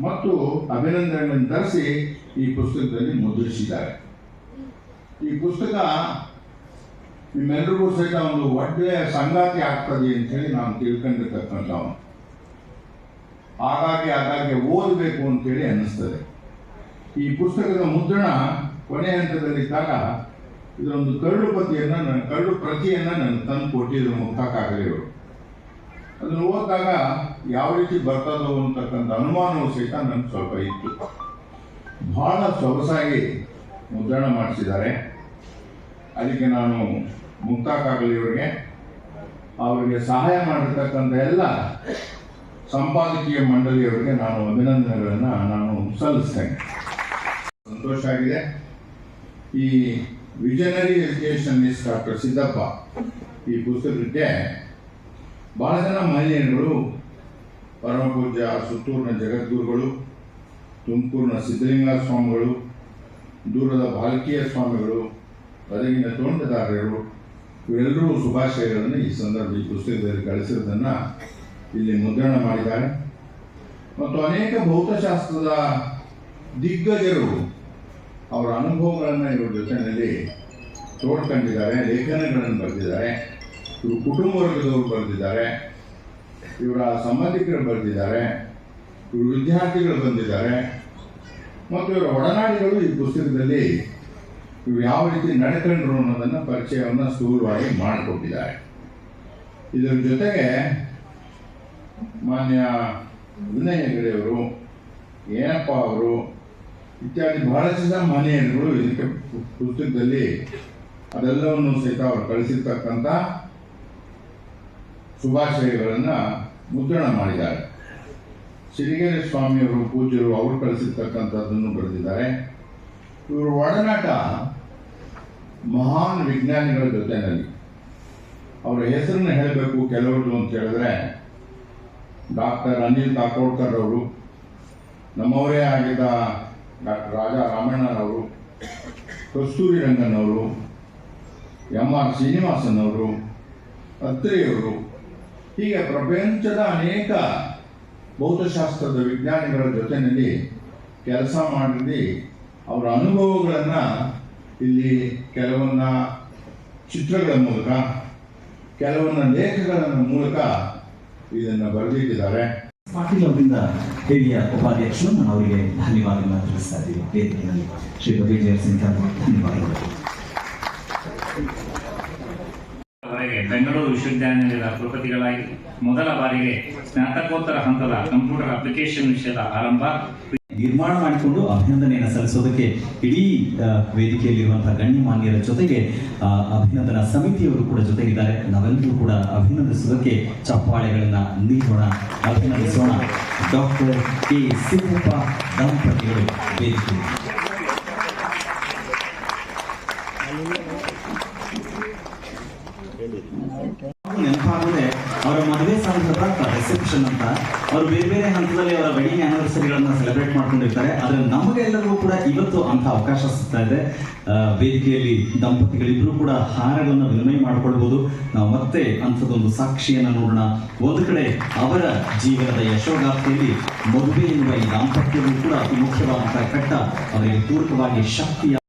ಮತ್ತು ಅಭಿನಂದನೆಗಳನ್ನು ತರಿಸಿ ಈ ಪುಸ್ತಕದಲ್ಲಿ ಮುದ್ರಿಸಿದ್ದಾರೆ. ಈ ಪುಸ್ತಕ ನಿಮ್ಮೆಲ್ಲರಿಗೂ ಸಹಿತ ಒಂದು ಒಳ್ಳೆಯ ಸಂಗಾತಿ ಆಗ್ತದೆ ಅಂತ ಹೇಳಿ ನಾನು ತಿಳ್ಕೊಂಡಿರ್ತಕ್ಕಂಥವನು ಹಾಗಾಗಿ ಆಗಾಗ್ಗೆ ಓದಬೇಕು ಅಂತೇಳಿ ಅನ್ನಿಸ್ತದೆ. ಈ ಪುಸ್ತಕದ ಮುದ್ರಣ ಕೊನೆ ಹಂತದಲ್ಲಿದ್ದಾಗ ಇದರೊಂದು ಕರಡು ಪತಿಯನ್ನು ನನ್ನ ಕರಡು ಪ್ರತಿಯನ್ನ ನನ್ನ ತಂದು ಕೊಟ್ಟಿದ್ರು ಮುಕ್ತಾಕಾಗಲಿವರು ಅದನ್ನು ಓದಿದಾಗ ಯಾವ ರೀತಿ ಬರ್ತದೋ ಅಂತಕ್ಕಂಥ ಅನುಮಾನವು ಸಹಿತ ನನಗೆ ಸ್ವಲ್ಪ ಇತ್ತು. ಬಹಳ ಸೊಗಸಾಗಿ ಮುದ್ರಣ ಮಾಡಿಸಿದ್ದಾರೆ. ಅದಕ್ಕೆ ನಾನು ಮುಕ್ತಾಕಾಗಲಿಯವರಿಗೆ ಅವರಿಗೆ ಸಹಾಯ ಮಾಡಿರ್ತಕ್ಕಂಥ ಎಲ್ಲ ಸಂಪಾದಕೀಯ ಮಂಡಳಿಯವರಿಗೆ ನಾನು ಅಭಿನಂದನೆಗಳನ್ನು ನಾನು ಸಲ್ಲಿಸ್ತೇನೆ. ಸಂತೋಷ ಆಗಿದೆ. ಈ visionary education is doctor Siddappa ಈ ಪುಸ್ತಕಕ್ಕೆ ಬಹಳ ಜನ ಮಹಿಳೆಯರುಗಳು ಪರಮಪೂಜ್ಯ ಸುತ್ತೂರಿನ ಜಗದ್ಗುರುಗಳು, ತುಮಕೂರಿನ ಸಿದ್ಧಲಿಂಗ ಸ್ವಾಮಿಗಳು ದೂರದ ಬಾಲಕಿಯ ಸ್ವಾಮಿಗಳು, ಬದಗಿನ ತೋಂಟದಾರರು ಇವರೆಲ್ಲರೂ ಶುಭಾಶಯಗಳನ್ನು ಈ ಸಂದರ್ಭ ಈ ಪುಸ್ತಕದಲ್ಲಿ ಕಳಿಸಿರೋದನ್ನು ಇಲ್ಲಿ ಮುದ್ರಣ ಮಾಡಿದ್ದಾರೆ. ಮತ್ತು ಅನೇಕ ಭೌತಶಾಸ್ತ್ರದ ದಿಗ್ಗಜರು ಅವರ ಅನುಭವಗಳನ್ನು ಇವರ ಜೊತೆಯಲ್ಲಿ ತೋಡ್ಕೊಂಡಿದ್ದಾರೆ, ಲೇಖನಗಳನ್ನು ಬರೆದಿದ್ದಾರೆ, ಇವರು ಕುಟುಂಬ ವರ್ಗದವರು ಬರೆದಿದ್ದಾರೆ, ಇವರ ಸಂಬಂಧಿಕರು ಬರೆದಿದ್ದಾರೆ, ಇವರು ವಿದ್ಯಾರ್ಥಿಗಳು ಬಂದಿದ್ದಾರೆ, ಮತ್ತು ಇವರ ಒಡನಾಡಿಗಳು ಈ ಪುಸ್ತಕದಲ್ಲಿ ಇವರು ಯಾವ ರೀತಿ ನಡ್ಕೊಂಡ್ರು ಅನ್ನೋದನ್ನು ಪರಿಚಯವನ್ನು ಸ್ಥೂಲವಾಗಿ ಮಾಡಿಕೊಟ್ಟಿದ್ದಾರೆ. ಇದರ ಜೊತೆಗೆ ಮಾನ್ಯ ವಿನಯ್ ಹೆಗಡೆಯವರು ಏನಪ್ಪ ಅವರು ಇತ್ಯಾದಿ ಬಹಳಷ್ಟು ಜನ ಮನೆಯರುಗಳು ಇದಕ್ಕೆ ಪುಸ್ತಕದಲ್ಲಿ ಅದೆಲ್ಲವನ್ನು ಸಹಿತ ಅವರು ಕಳಿಸಿರ್ತಕ್ಕಂಥ ಶುಭಾಶಯಗಳನ್ನು ಮುದ್ರಣ ಮಾಡಿದ್ದಾರೆ. ಸಿರಿಗೆರೆ ಸ್ವಾಮಿಯವರು ಪೂಜ್ಯರು ಅವರು ಕಳಿಸಿರ್ತಕ್ಕಂಥದ್ದನ್ನು ಬರೆದಿದ್ದಾರೆ. ಇವರು ಒಡನಾಟ ಮಹಾನ್ ವಿಜ್ಞಾನಿಗಳ ಜೊತೆನಲ್ಲಿ ಅವರ ಹೆಸರನ್ನು ಹೇಳಬೇಕು ಕೆಲವರು ಅಂತ ಹೇಳಿದ್ರೆ ಡಾಕ್ಟರ್ ಅನಿಲ್ ಕಾಕೋಡ್ಕರ್ ಅವರು. ನಮ್ಮವರೇ ಆಗಿದ್ದ ಡಾಕ್ಟರ್ ರಾಜಾ ರಾಮಣ್ಣನವರು, ಕಸ್ತೂರಿ ರಂಗನ್ ಅವರು ಎಂ ಆರ್ ಶ್ರೀನಿವಾಸನ್ ಅವರು ಅತ್ರೆಯವರು, ಹೀಗೆ ಪ್ರಪಂಚದ ಅನೇಕ ಭೌತಶಾಸ್ತ್ರದ ವಿಜ್ಞಾನಿಗಳ ಜೊತೆಯಲ್ಲಿ ಕೆಲಸ ಮಾಡಿ ಅವರ ಅನುಭವಗಳನ್ನು ಇಲ್ಲಿ ಕೆಲವನ್ನ ಚಿತ್ರಗಳ ಮೂಲಕ, ಕೆಲವನ್ನ ಲೇಖಗಳ ಮೂಲಕ ಇದನ್ನು ಬರೆದಿಟ್ಟಿದ್ದಾರೆ. ಪಾಟೀಲ್ ಅವರಿಂದ ಹಿರಿಯ ಉಪಾಧ್ಯಕ್ಷರು ಅವರಿಗೆ ಧನ್ಯವಾದಗಳನ್ನು ತಿಳಿಸ್ತಾ ಇದ್ದೀವಿ ವೇದಿಕೆಯಲ್ಲಿ ಶ್ರೀ ವಿಜಯ ಸಿಂಗ್ ಅವರು ಧನ್ಯವಾದಗಳು. ಬೆಂಗಳೂರು ವಿಶ್ವವಿದ್ಯಾನಿಲಯದ ಕುಲಪತಿಗಳಾಗಿ ಮೊದಲ ಬಾರಿಗೆ ಸ್ನಾತಕೋತ್ತರ ಹಂತದ ಕಂಪ್ಯೂಟರ್ ಅಪ್ಲಿಕೇಶನ್ ವಿಷಯದ ಆರಂಭ. ನಿರ್ಮಾಣ ಮಾಡಿಕೊಂಡು ಅಭಿನಂದನೆಯನ್ನು ಸಲ್ಲಿಸೋದಕ್ಕೆ ಇಡೀ ವೇದಿಕೆಯಲ್ಲಿರುವಂತಹ ಗಣ್ಯಮಾನ್ಯರ ಜೊತೆಗೆ ಅಭಿನಂದನಾ ಸಮಿತಿಯವರು ಕೂಡ ಜೊತೆಗಿದ್ದಾರೆ. ನಾವೆಲ್ಲರೂ ಕೂಡ ಅಭಿನಂದಿಸೋದಕ್ಕೆ ಚಪ್ಪಾಳೆಗಳನ್ನ ನೀಡೋಣ. ಅಭಿನಂದಿಸೋಣ. Doctor K. ಸಿದ್ದಪ್ಪ ದಂಪತಿಗಳು ವೇದಿಕೆ ನೆನಪಾಗಿದೆ ಅವರ ಮದುವೆ ಸಂದರ್ಭ ರಿಸೆಪ್ಷನ್ ಅಂತ ಅವರು ಬೇರೆ ಬೇರೆ ಹಂತದಲ್ಲಿ ಅವರ ವೆಡ್ಡಿಂಗ್ ಆನಿವರ್ಸರಿಗಳನ್ನ ಸೆಲೆಬ್ರೇಟ್ ಮಾಡ್ಕೊಂಡಿರ್ತಾರೆ. ಆದ್ರೆ ನಮಗೆಲ್ಲರಿಗೂ ಕೂಡ ಇವತ್ತು ಅಂತ ಅವಕಾಶ ಸಿಗ್ತಾ ಇದೆ. ವೇದಿಕೆಯಲ್ಲಿ ದಂಪತಿಗಳಿಬ್ರು ಕೂಡ ಹಾರಗಳನ್ನು ವಿನಿಮಯ ಮಾಡ್ಕೊಳ್ಬಹುದು ನಾವು ಮತ್ತೆ ಅಂಥದ್ದೊಂದು ಸಾಕ್ಷಿಯನ್ನ ನೋಡೋಣ. ಒಂದು ಕಡೆ ಅವರ ಜೀವನದ ಯಶೋಗಾಥೆಯಲ್ಲಿ ಮದುವೆ ಎನ್ನುವ ಈ ದಾಂಪತ್ಯವೂ ಕೂಡ ಅತಿ ಮುಖ್ಯವಾದಂತಹ ಕಟ್ಟ ಅವರಿಗೆ ಪೂರಕವಾಗಿ ಶಕ್ತಿಯ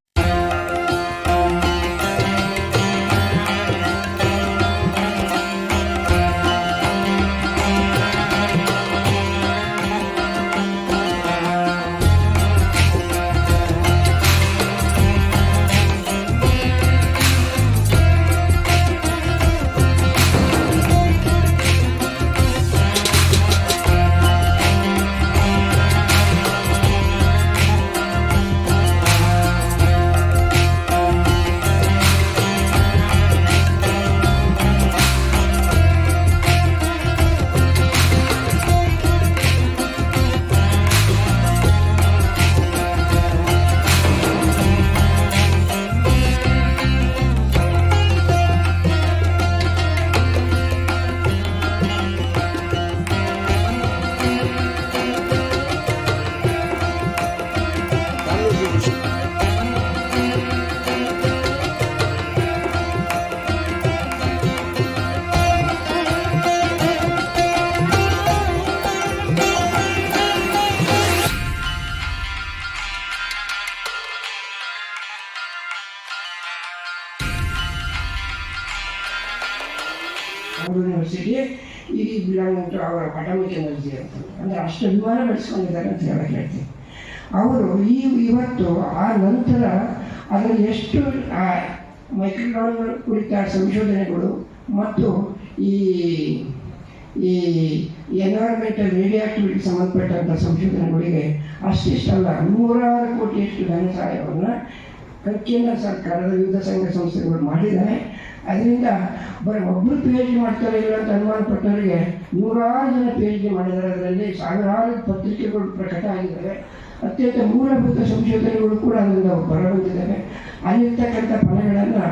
ಅಷ್ಟು ಅಭಿಮಾನ ಬೆಳೆಸ್ಕೊಂಡಿದ್ದಾರೆ ಅಂತ ಹೇಳಕ್ ಹೇಳ್ತೀನಿ ಅವರು ಈ ಇವತ್ತು ಆ ನಂತರ ಅದರಲ್ಲಿ ಎಷ್ಟು ಮೈಕ್ರೋಡಾನ್ಗಳು ಕುರಿತ ಸಂಶೋಧನೆಗಳು ಮತ್ತು ಈ ಈ ಎನ್ವೈರ್ಮೆಂಟಲ್ ರೇಡಿಯಾಕ್ಟಿವಿಟಿ ಸಂಬಂಧಪಟ್ಟಂಥ ಸಂಶೋಧನೆಗಳಿಗೆ ಅಷ್ಟಿಷ್ಟಲ್ಲ ನೂರಾರು ಕೋಟಿಯಷ್ಟು ಧನ ಸಹಾಯವನ್ನು ಕೇಂದ್ರ ಸರ್ಕಾರದ ವಿವಿಧ ಸಂಘ ಸಂಸ್ಥೆಗಳು ಮಾಡಿದ್ದಾರೆ ಅದರಿಂದ ಬರೀ ಒಬ್ಬರು ಪಿ ಎಚ್ ಡಿ ಮಾಡ್ತಾರೆ ಇಲ್ಲ ಅಂತ ಅನುಮಾನ ಪಟ್ಟವರಿಗೆ ನೂರಾರು ಜನ ಪಿ ಎಚ್ ಡಿ ಮಾಡಿದ್ದಾರೆ. ಅದರಲ್ಲಿ ಸಾವಿರಾರು ಪತ್ರಿಕೆಗಳು ಪ್ರಕಟ ಆಗಿದ್ದಾವೆ. ಅತ್ಯಂತ ಮೂಲಭೂತ ಸಂಶೋಧನೆಗಳು ಕೂಡ ಅದರಿಂದ ಹೊರಬಂದಿದ್ದಾವೆ. ಅಲ್ಲಿರ್ತಕ್ಕಂಥ ಫಲಗಳನ್ನು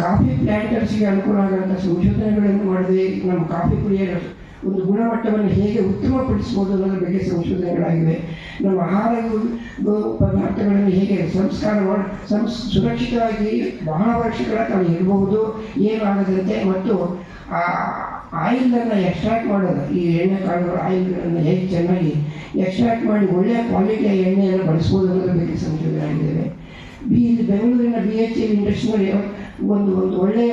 ಕಾಫಿ ಪ್ಲ್ಯಾಂಟರ್ಸ್ಗೆ ಅನುಕೂಲ ಆಗುವಂಥ ಸಂಶೋಧನೆಗಳನ್ನು ಮಾಡಿದೆ ನಮ್ಮ ಕಾಫಿ ಕುಡಿಯಲು ಒಂದು ಗುಣಮಟ್ಟವನ್ನು ಹೇಗೆ ಉತ್ತಮಪಡಿಸ್ಬೋದು ಅನ್ನೋದ್ರ ಬಗ್ಗೆ ಸಂಶೋಧನೆಗಳಾಗಿವೆ. ನಮ್ಮ ಆಹಾರ ಪದಾರ್ಥಗಳನ್ನು ಹೇಗೆ ಸಂಸ್ಕಾರ ಮಾಡಿ, ಸಂಸ್, ಸುರಕ್ಷಿತವಾಗಿ ಬಹಳ ವರ್ಷಗಳ ಕಾಲ ಇರಬಹುದು, ಏನಾಗದಂತೆ ಮತ್ತು ಆ ಆಯಿಲನ್ನು ಎಕ್ಸ್ಟ್ರಾಕ್ಟ್ ಮಾಡೋದು, ಈ ಎಣ್ಣೆ ಕಾಳುಗಳು ಆಯಿಲ್ಗಳನ್ನು ಹೇಗೆ ಚೆನ್ನಾಗಿ ಎಕ್ಸ್ಟ್ರಾಕ್ಟ್ ಮಾಡಿ ಒಳ್ಳೆಯ ಕ್ವಾಲಿಟಿಯ ಎಣ್ಣೆಯನ್ನು ಬಳಸ್ಬೋದು ಅನ್ನೋದ್ರ ಬಗ್ಗೆ ಸಂಶೋಧನೆ ಆಗಿದ್ದೇವೆ ಬಿ ಬೆಂಗಳೂರಿನ ಬಿ ಎಚ್ ಎಲ್ ಇಂಡಸ್ಟ್ರಿನಲ್ಲಿ ಒಂದು ಒಂದು ಒಳ್ಳೆಯ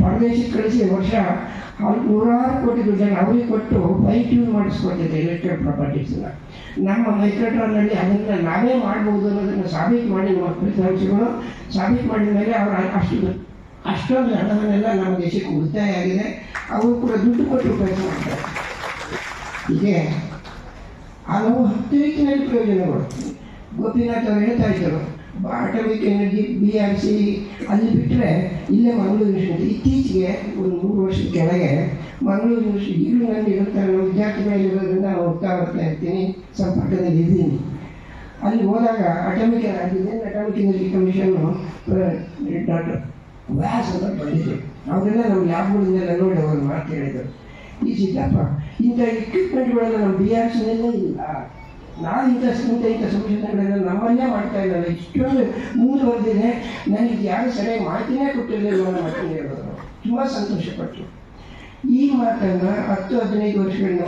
ಪರದೇಶಕ್ಕೆ ಕಳಿಸಿ ವರ್ಷ ಹಲ್ ನೂರಾರು ಕೋಟಿ ದುಡ್ಡನ್ನು ಅವರಿಗೆ ಕೊಟ್ಟು ಫೈನ್ ಟ್ಯೂನ್ ಮಾಡಿಸ್ಕೊಳ್ತಿದ್ದೆ ಎಲೆಕ್ಟ್ರಿಕ್ ಪ್ರಾಪರ್ಟೀಸ್ನ ನಮ್ಮ ಮೈಕ್ರೋಟ್ರಾನಲ್ಲಿ ಅದನ್ನು ನಾವೇ ಮಾಡ್ಬೋದು ಅನ್ನೋದನ್ನು ಸಾಬೀತು ಮಾಡಿ ನಮ್ಮ ಫಲಿತಾಂಶಗಳು ಸಾಬೀತು ಮಾಡಿದ ಮೇಲೆ ಅವರು ಅಷ್ಟು ಅಷ್ಟೊಂದು ಹಣವನ್ನೆಲ್ಲ ನಮ್ಮ ದೇಶಕ್ಕೆ ಉಳಿತಾಯ ಆಗಿದೆ. ಅವರು ಕೂಡ ದುಡ್ಡು ಕೊಟ್ಟು ಪ್ರಯತ್ನ ಮಾಡ್ತಾರೆ. ಹೀಗೆ ಹಲವು ಹತ್ತು ರೀತಿಯಲ್ಲಿ ಪ್ರಯೋಜನಗಳು. ಗೋಪಿನಾಥ್ ಅವರು ಹೇಳ್ತಾ ಇದ್ದರು atomic energy B R C ಅಲ್ಲಿ ಬಿಟ್ಟರೆ ಇಲ್ಲೇ ಮಂಗಳೂರು ಯೂನಿವರ್ಸಿಟಿ ಇತ್ತೀಚೆಗೆ ಒಂದು ಮೂರು ವರ್ಷದ ಕೆಳಗೆ ಮಂಗಳೂರು ಯೂನಿವರ್ಸಿಟಿ ಈಗಲೂ ನಾನು ಇರುತ್ತಾರೆ ನಮ್ಮ ವಿದ್ಯಾರ್ಥಿಗಳಿರೋದ್ರಿಂದ ನಾನು ಹೋಗ್ತಾ ಬರ್ತಾ ಇರ್ತೀನಿ, ಸಂಪರ್ಕದಲ್ಲಿ ಇದ್ದೀನಿ. ಅಲ್ಲಿ ಹೋದಾಗ atomic atomic energy commission doctor Vyas ಅಂತ ಬಂದಿದ್ದರು ಅವರೆಲ್ಲ ನಮ್ಮ ಲ್ಯಾಬ್ಗಳಿಂದೆಲ್ಲ ನೋಡಿ ಅವರು ಮಾತು ಹೇಳಿದರು. ಈ ಸಿದ್ದಪ್ಪ, ಇಂಥ ಇಕ್ವಿಪ್ಮೆಂಟ್ಗಳೆಲ್ಲ ನಮ್ಮ ಬಿ ಆರ್ ಸಿನಲ್ಲೇ ಇಲ್ಲ. ನಾವು ಇಂಥ ಇಂಥ ಇಂಥ ಸಂಶೋಧನೆಗಳನ್ನು ನಮ್ಮನ್ನೇ ಮಾಡ್ತಾ ಇದ್ದಾರೆ ಇಷ್ಟೊಂದು ಮುಂದುವರೆದಿದೆ ನನಗೆ ಯಾರು ಸರಿಯಾಗಿ ಮಾಹಿತಿನೇ ಕೊಟ್ಟಿರಲಿಲ್ಲ ಮಾತನ್ನು ಹೇಳೋದು ತುಂಬ ಸಂತೋಷಪಟ್ಟು. ಈ ಮಾತನ್ನು ಹತ್ತು, ಹದಿನೈದು ವರ್ಷಗಳಿಂದ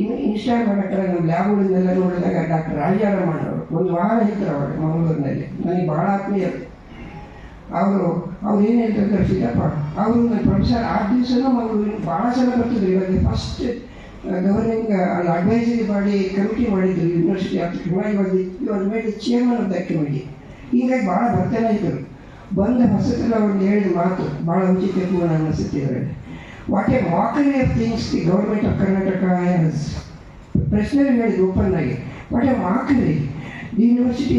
ಇನ್ನು ಇನ್ಸ್ಟಾಲ್ ಮಾಡೋಕ್ಕಾಗ ನಮ್ಮ ಲ್ಯಾಬ್ಗಳಿಂದೆಲ್ಲ ನೋಡಿದಾಗ ಡಾಕ್ಟರ್ ರಾಜಾರಾಮಣ್ಣ ಅವರು, ಒಂದು ವಾರ ಇದ್ದರು ಅವರು ಮಂಗಳೂರಿನಲ್ಲಿ. ನನಗೆ ಭಾಳ ಆತ್ಮೀಯರು ಅವರು, ಅವ್ರು ಏನು ಹೇಳ್ತಾರೆ ಸಿದ್ದಪ್ಪ ಅವರು ಪ್ರೊಫೆಸರ್ ಆ ದಿವಸನೂ ಮಂಗಳೂರಿನ ಭಾಳ ಸಲ ಬರ್ತಿದ್ರು. ಇವಾಗ ಫಸ್ಟ್ ಗವರ್ನಿಂಗ್ ಅಲ್ಲಿ ಅಡ್ವೈಸರಿ ಮಾಡಿ ಕಮಿಟಿ ಮಾಡಿದ್ರು ಯೂನಿವರ್ಸಿಟಿ ಆಫ್ ಟೆಕ್ನಾಲಜಿ ಇವಾಗ made chairman of the committee ಹೀಗಾಗಿ ಭಾಳ ಬರ್ತಾನೆ ಇದ್ದರು ಬಂದ ಹೊಸತಲ್ಲ ಅವ್ರು ಹೇಳಿದ ಮಾತು ಭಾಳ ಉಚಿತಪೂರ್ಣ ನಾನು ಅನಿಸುತ್ತೆ ಇದರಲ್ಲಿ what a mockery of things the government of Karnataka has ಪ್ರಶ್ನೆ ಹೇಳಿದ್ರು ಓಪನ್ ಆಗಿ. What a mockery the university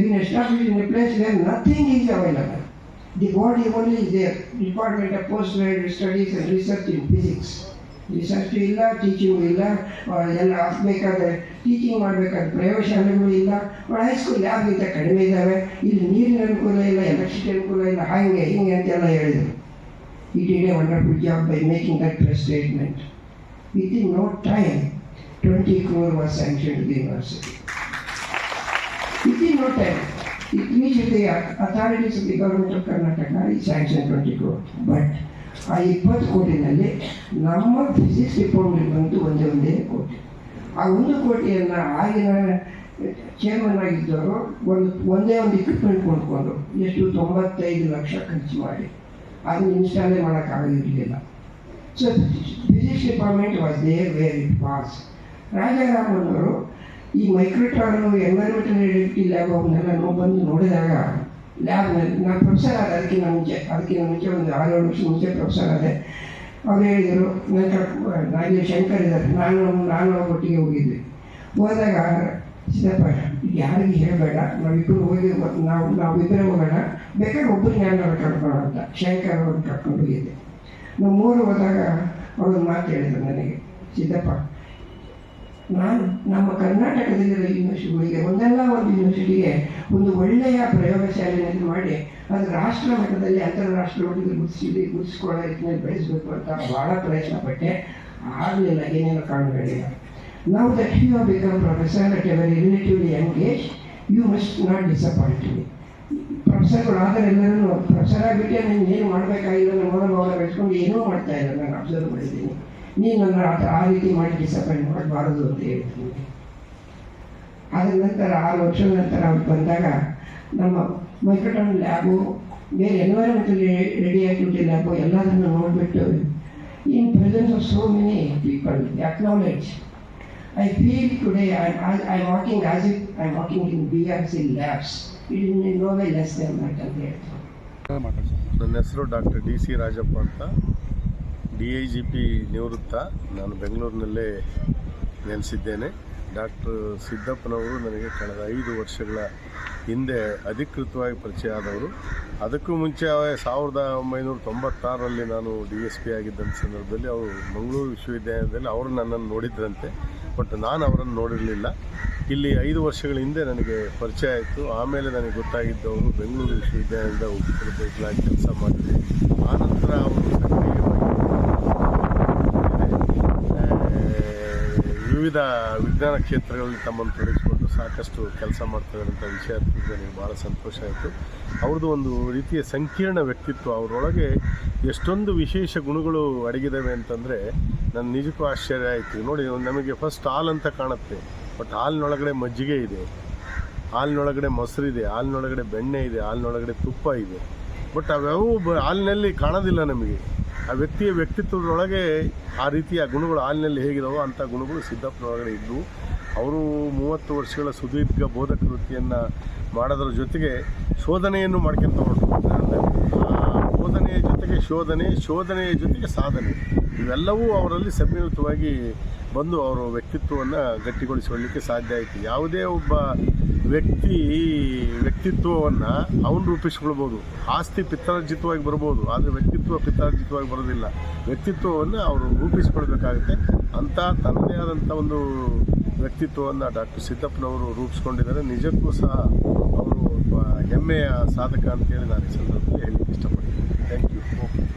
been establish in a place where nothing is available the body only is there department of post graduate studies and research in physics ಸಕ್ತಿ ಇಲ್ಲ teaching ಇಲ್ಲ ಎಲ್ಲ ಬೇಕಾದ್ರೆ teaching ಮಾಡಬೇಕಾದ ಪ್ರಯೋಗಶಾಲೆಗಳಿಲ್ಲ high school ಯಾವುದಕ್ಕಿಂತ ಕಡಿಮೆ ಇದ್ದಾವೆ. ಇಲ್ಲಿ ನೀರಿನ ಅನುಕೂಲ ಇಲ್ಲ ಎಲೆಕ್ಟ್ರಿಸಿಟಿ ಅನುಕೂಲ ಇಲ್ಲ, ಹಂಗೆ ಹಿಂಗೆ ಅಂತೆಲ್ಲ ಹೇಳಿದರು. It India wonderful job by making that press statement within no time twenty crore was sanction to university within no time immediately authorities of the government of Karnataka ಈ ಸ್ಯಾಂಕ್ಷನ್ ಟ್ವೆಂಟಿ ಕ್ರೋರ್ ಬಟ್ ಆ ಇಪ್ಪತ್ತು ಕೋಟಿನಲ್ಲಿ ನಮ್ಮ physics department ಬಂತು ಒಂದೇ ಒಂದೇ ಕೋಟಿ. ಆ ಒಂದು ಕೋಟಿಯನ್ನು ಆಗಿನ ಚೇರ್ಮನ್ ಆಗಿದ್ದವರು ಒಂದು, ಒಂದೇ ಒಂದು ಇಕ್ವಿಪ್ಮೆಂಟ್ ಕೊಂಡ್ಕೊಂಡು ಎಷ್ಟು ತೊಂಬತ್ತೈದು ಲಕ್ಷ ಖರ್ಚು ಮಾಡಿ. ಅದನ್ನು ಇನ್ಸ್ಟಾಲೇ ಮಾಡೋಕ್ಕಾಗಿರಲಿಲ್ಲ so physics department was there where it was Rajaraman ಅವರು ಈ ಮೈಕ್ರೋಟ್ರಾನು ಎನ್ವೈರ್ಮೆಂಟಲ್ ಲ್ಯಾಬ್ ಅವನ್ನೆಲ್ಲ ನಾವು ಬಂದು ನೋಡಿದಾಗ ಲ್ಯಾಬ್ನಲ್ಲಿ ನಾನು ಪ್ರೊಫೆಸರ್ ಆದ ಅದಕ್ಕಿಂತ ಮುಂಚೆ ಅದಕ್ಕಿಂತ ಮುಂಚೆ ಒಂದು ಆರು ಏಳು ವರ್ಷ ಮುಂಚೆ ಪ್ರೊಫೆಸರ್ ಆದೆ ಅವ್ರು ಹೇಳಿದರು ನಂತರ ನಾಗೇಶ್ ಶಂಕರ್ ಇದ್ದಾರೆ ನಾನು ನಾನು ಒಟ್ಟಿಗೆ ಹೋಗಿದ್ವಿ ಹೋದಾಗ ಸಿದ್ದಪ್ಪ ಯಾರಿಗೂ ಹೇಳಬೇಡ ನಾವಿಬ್ಬರು ಹೋಗಿ ನಾವು ನಾವಿಬ್ಬರೇ ಹೋಗೋಣ ಬೇಕಾದ್ರೆ ಒಬ್ಬರು ಜ್ಞಾನವ್ರು ಕರ್ಕೊಂಡು ಅಂತ ಶಂಕರ್ ಅವ್ರನ್ನ ಕರ್ಕೊಂಡು ಹೋಗಿದ್ದೆ ನಾವು ಮೂರು ಹೋದಾಗ ಅವ್ರೊಂದು ಮಾತು ಹೇಳಿದ್ರು ನನಗೆ ಸಿದ್ದಪ್ಪ ನಾನು ನಮ್ಮ ಕರ್ನಾಟಕದ ಯೂನಿವರ್ಸಿಟಿಗಳಿಗೆ, ಒಂದಲ್ಲ ಒಂದು ಯೂನಿವರ್ಸಿಟಿಗೆ ಒಂದು ಒಳ್ಳೆಯ ಪ್ರಯೋಗಶಾಲೆಯನ್ನು ಮಾಡಿ, ಅದು ರಾಷ್ಟ್ರ ಮಟ್ಟದಲ್ಲಿ ಅಂತಾರಾಷ್ಟ್ರ ಮಟ್ಟದಲ್ಲಿ ಗುರುತಿಸಿ ಗುರುತಿಸ್ಕೊಳ್ಳೋ ರೀತಿಯಲ್ಲಿ ಬೆಳೆಸಬೇಕು ಅಂತ ಭಾಳ ಪ್ರಯತ್ನ ಪಟ್ಟೆ. ಆಗಲಿಲ್ಲ, ಏನೇನೋ ಕಾರಣಗಳಿಲ್ಲ. ನಾವು that you are become professor at a very relatively engage you must not disappoint me ಪ್ರೊಫೆಸರ್ಗಳು ಆದರೆ ಎಲ್ಲರೂ ಪ್ರೊಫೆಸರ್ ಆಗಿಬಿಟ್ಟೆ ನಾನು ಏನು ಮಾಡಬೇಕಾಗಿಲ್ಲ, ನಮ್ಮ ಮನೋಭಾವನೆ ಬೆಳೆಸ್ಕೊಂಡು ಏನೂ ಮಾಡ್ತಾ ಇಲ್ಲ, ನಾನು ಅಬ್ಸರ್ವ್ ಮಾಡಿದ್ದೀನಿ. ನೀನು ನನ್ನ ಆ- ರೀತಿ ಮಾಡಿ ಡಿಸಪಾಯಿಂಟ್ ಮಾಡಬಾರದು ಅಂತ ಹೇಳ್ತೀನಿ. ಅದರ ನಂತರ ಆರು ವರ್ಷದ ನಂತರ ಅವ್ರು ಬಂದಾಗ ನಮ್ಮ ಮೈಕಟನ್ ಲ್ಯಾಬು ಬೇರೆ ಎನ್ವೈರನ್ಮೆಂಟಲ್ ರೆಡಿ ಆಕ್ಟಿವಿಟಿ ಲ್ಯಾಬು ಎಲ್ಲದನ್ನು ನೋಡಿಬಿಟ್ಟು, in presence of so many people acknowledge I feel today I I walking as it I walking in B R C labs it in no less than that ಅಂತ ಹೇಳ್ತೀನಿ ನನ್ನ ಹೆಸರು doctor D C Rajappa ಅಂತ. D I G P ನಿವೃತ್ತ. ನಾನು ಬೆಂಗಳೂರಿನಲ್ಲೇ ನೆಲೆಸಿದ್ದೇನೆ. Doctor ಸಿದ್ದಪ್ಪನವರು ನನಗೆ ಕಳೆದ ಐದು ವರ್ಷಗಳ ಹಿಂದೆ ಅಧಿಕೃತವಾಗಿ ಪರಿಚಯ ಆದವರು. ಅದಕ್ಕೂ ಮುಂಚೆ ಸಾವಿರದ ಒಂಬೈನೂರ ತೊಂಬತ್ತಾರರಲ್ಲಿ ನಾನು ಡಿ ಎಸ್ ಪಿ ಆಗಿದ್ದಂಥ ಸಂದರ್ಭದಲ್ಲಿ ಅವರು ಮಂಗಳೂರು ವಿಶ್ವವಿದ್ಯಾಲಯದಲ್ಲಿ ಅವರು ನನ್ನನ್ನು ನೋಡಿದ್ರಂತೆ. ಬಟ್ ನಾನು ಅವರನ್ನು ನೋಡಿರಲಿಲ್ಲ. ಇಲ್ಲಿ ಐದು ವರ್ಷಗಳ ಹಿಂದೆ ನನಗೆ ಪರಿಚಯ ಆಯಿತು. ಆಮೇಲೆ ನನಗೆ ಗೊತ್ತಾಗಿದ್ದವರು ಬೆಂಗಳೂರು ವಿಶ್ವವಿದ್ಯಾಲಯದ ಉಪಕುಲಪತಿಗಳಾಗಿ ಕೆಲಸ ಮಾಡಿದ್ರು. ಆನಂತರ ಅವರು ಸಕ್ರಿಯವಾಗಿ ಆ, ವಿವಿಧ ವಿಜ್ಞಾನ ಕ್ಷೇತ್ರಗಳಲ್ಲಿ ತಮ್ಮನ್ನು ತೊಡಗಿಸಿಕೊಂಡು ಸಾಕಷ್ಟು ಕೆಲಸ ಮಾಡ್ತಾರಂಥ ವಿಷಯ ನನಗೆ ಭಾಳ ಸಂತೋಷ ಆಯಿತು. ಅವ್ರದ್ದು ಒಂದು ರೀತಿಯ ಸಂಕೀರ್ಣ ವ್ಯಕ್ತಿತ್ವ, ಅವರೊಳಗೆ ಎಷ್ಟೊಂದು ವಿಶೇಷ ಗುಣಗಳು ಅಡಗಿದ್ದಾವೆ ಅಂತಂದರೆ ನನ್ನ ನಿಜಕ್ಕೂ ಆಶ್ಚರ್ಯ ಆಯಿತು. ನೋಡಿ, ನಮಗೆ ಫಸ್ಟ್ ಹಾಲ್ ಅಂತ ಕಾಣುತ್ತೆ. ಬಟ್ ಹಾಲಿನೊಳಗಡೆ ಮಜ್ಜಿಗೆ ಇದೆ. ಹಾಲಿನೊಳಗಡೆ ಮೊಸರಿದೆ ಹಾಲಿನೊಳಗಡೆ ಬೆಣ್ಣೆ ಇದೆ. ಹಾಲಿನೊಳಗಡೆ ತುಪ್ಪ ಇದೆ. ಬಟ್ ಅವ್ಯಾವು ಹಾಲಿನಲ್ಲಿ ಕಾಣೋದಿಲ್ಲ ನಮಗೆ. ಆ ವ್ಯಕ್ತಿಯ ವ್ಯಕ್ತಿತ್ವದೊಳಗೆ ಆ ರೀತಿಯ ಗುಣಗಳು ಹಾಲಿನಲ್ಲಿ ಹೇಗಿದಾವೋ ಅಂಥ ಗುಣಗಳು ಸಿದ್ದಪ್ಪನೊಳಗಡೆ ಇದ್ದವು ಅವರು ಮೂವತ್ತು ವರ್ಷಗಳ ಸುದೀರ್ಘ ಬೋಧಕ ವೃತ್ತಿಯನ್ನು ಮಾಡೋದ್ರ ಜೊತೆಗೆ ಶೋಧನೆಯನ್ನು ಮಾಡ್ಕೊಂತ ಹೊರಟು. ಬೋಧನೆಯ ಜೊತೆಗೆ ಶೋಧನೆ, ಶೋಧನೆಯ ಜೊತೆಗೆ ಸಾಧನೆ, ಇವೆಲ್ಲವೂ ಅವರಲ್ಲಿ ಸಮ್ಮಿಳಿತವಾಗಿ ಬಂದು ಅವರ ವ್ಯಕ್ತಿತ್ವವನ್ನು ಗಟ್ಟಿಗೊಳಿಸಿಕೊಳ್ಳಲಿಕ್ಕೆ ಸಾಧ್ಯ ಆಯಿತು. ಯಾವುದೇ ಒಬ್ಬ ವ್ಯಕ್ತಿ, ವ್ಯಕ್ತಿತ್ವವನ್ನು ಅವನು ರೂಪಿಸ್ಕೊಳ್ಬೋದು. ಆಸ್ತಿ ಪಿತ್ರಾರ್ಜಿತವಾಗಿ ಬರ್ಬೋದು. ಆದರೆ ವ್ಯಕ್ತಿತ್ವ ಪಿತ್ರಾರ್ಜಿತವಾಗಿ ಬರೋದಿಲ್ಲ. ವ್ಯಕ್ತಿತ್ವವನ್ನು ಅವರು ರೂಪಿಸ್ಕೊಳ್ಬೇಕಾಗುತ್ತೆ. ಅಂತ ತನ್ನದೇ ಆದಂಥ ಒಂದು ವ್ಯಕ್ತಿತ್ವವನ್ನು ಡಾಕ್ಟರ್ ಸಿದ್ದಪ್ಪನವರು ರೂಪಿಸ್ಕೊಂಡಿದ್ದಾರೆ. ನಿಜಕ್ಕೂ ಸಹ ಅವರು ಒಬ್ಬ ಹೆಮ್ಮೆಯ ಸಾಧಕ ಅಂತೇಳಿ ನಾನು ಈ ಸಂದರ್ಭದಲ್ಲಿ ಹೇಳಲಿಕ್ಕೆ ಇಷ್ಟಪಡ್ತೀನಿ. Thank you okay